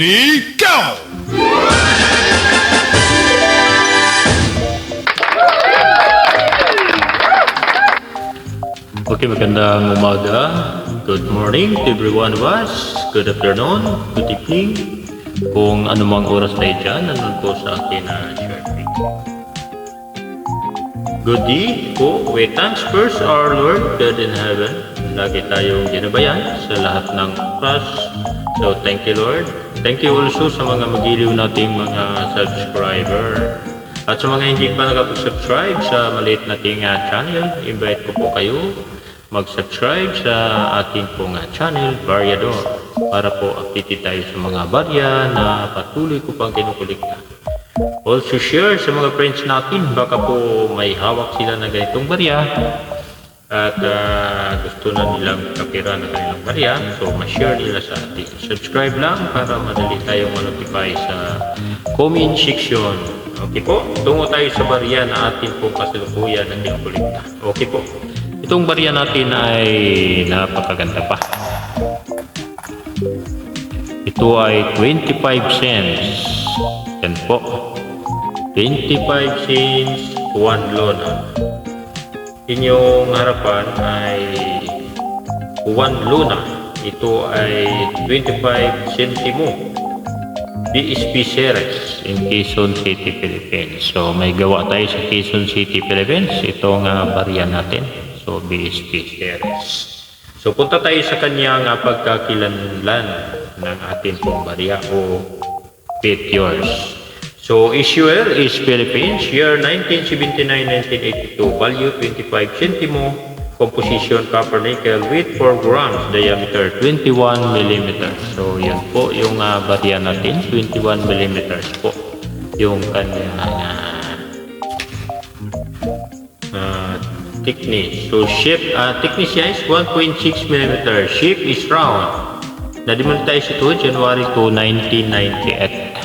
Lady, go! Okay, magandang umaga. Good morning to every one of us. Good afternoon, good evening. Kung anumang oras tayo dyan, nandun po sa akin na short video. Good day po. We thanks first our Lord God in heaven. Lagi tayong ginabayan sa lahat ng oras. So thank you Lord. Thank you also sa mga magiliw nating mga subscriber. At sa mga hindi pa nakapag-subscribe sa maliit nating uh, channel, invite ko po kayo mag-subscribe sa ating pong uh, channel, Variador, para po update tayo sa mga barya na patuloy ko pang kinukulikta. Also share sa mga friends natin, baka po may hawak sila na ganitong barya at ah, gusto na nilang kapira na kanilang barya, so ma-share nila sa atin. Subscribe lang para madali tayong ma-notify sa comment section. Okay po, tungo tayo sa barya na atin pong kasalukuyan na kinukulikta. Okay po. Itong barya natin ay napakaganda pa. Ito ay 25 cents. Yan po. 25 cents, 1 lona. Inyong harapan ay 1 luna. Ito ay 25 centimo. BSP Ceres in Quezon City, Philippines. So may gawa tayo sa Quezon City, Philippines. Itong uh, barya natin. So BSP Ceres. So punta tayo sa kanyang uh, pagkakilanlan ng ating pong barya o bet yours. So issuer is Philippines, year 1979-1982, value 25 centimo, composition copper nickel with 4 grams, diameter 21 millimeters. So yan po yung uh, barya natin, 21 millimeters po yung kanyang uh, thickness. So shape, uh, thickness niya is 1.6 mm. Shape is round. Na-demonetize ito January 2, 1998.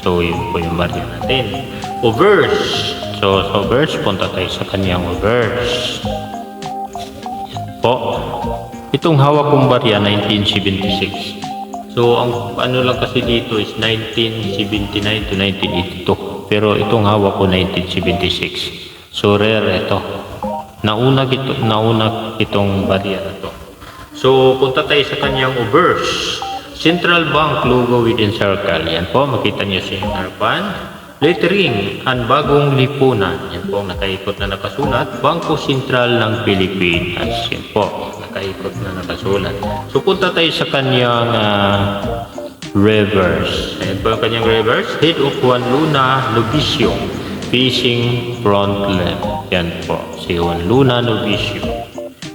So yun po yung barya natin. Overs. So sa overs, punta tayo sa kanyang overs. Yan po. Itong hawak kong barya, 1976. So ang ano lang kasi dito is 1979 to 1982. Pero itong hawak ko 1976. So rare ito. Nauna ito, nauna itong barya na to. So punta tayo sa kanyang obverse. Central Bank logo within circle. Yan po, makita niyo sa harapan. Lettering, ang bagong lipunan. Yan po, nakaikot na nakasulat. Bangko Sentral ng Pilipinas. Yan po, nakaikot na nakasulat. So punta tayo sa kanyang ah, reverse. Ayan po ang kanyang reverse. Head of Juan Luna Novicio. Facing front left. Yan po, si Juan Luna Novicio.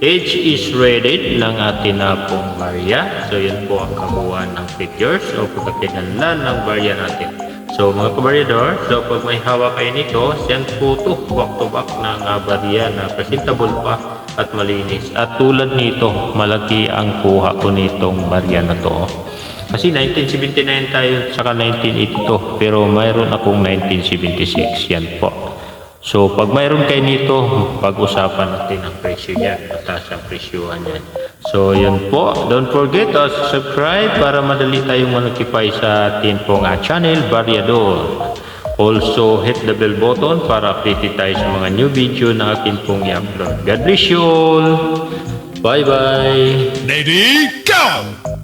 Age is rated ng atin na pong barya. So, yan po ang kabuuan ng pictures o pagkakilanlan ng barya natin. So, mga kabaryador, so pag may hawak kayo nito, yan po to, back to back ng uh, barya na presentable pa at malinis. At tulad nito, malaki ang kuha ko nitong barya na to. Kasi 1979 tayo, saka 1982, pero mayroon akong 1976. Yan po. So, pag mayroon kayo nito, pag-usapan natin ang presyo niya. Mataas ang presyuhan yan. So, yun po. Don't forget to subscribe para madali tayong manotify sa atin pong uh, channel, Variador. Also, hit the bell button para update tayo sa mga new video na akin pong i-upload. God bless you all! Bye-bye! Lady, go!